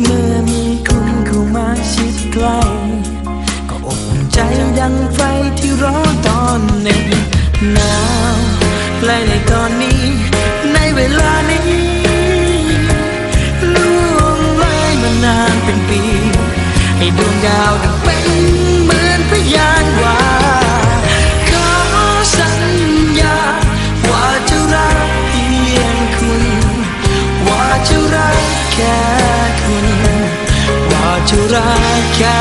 เมื่อมีคุณเข้ามาชิดใกล้ก็อบอุ่นใจดังไฟที่ร้อนตอนหนึ่งหนาวและในตอนนี้ ในเวลานี้ จะรักแค่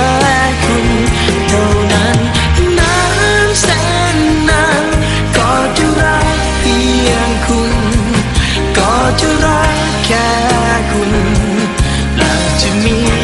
คุณเท่านั้นน้นแสนนานก็จะรักเพียงคุณ ก็จะรักแค่คุณหลักจะมี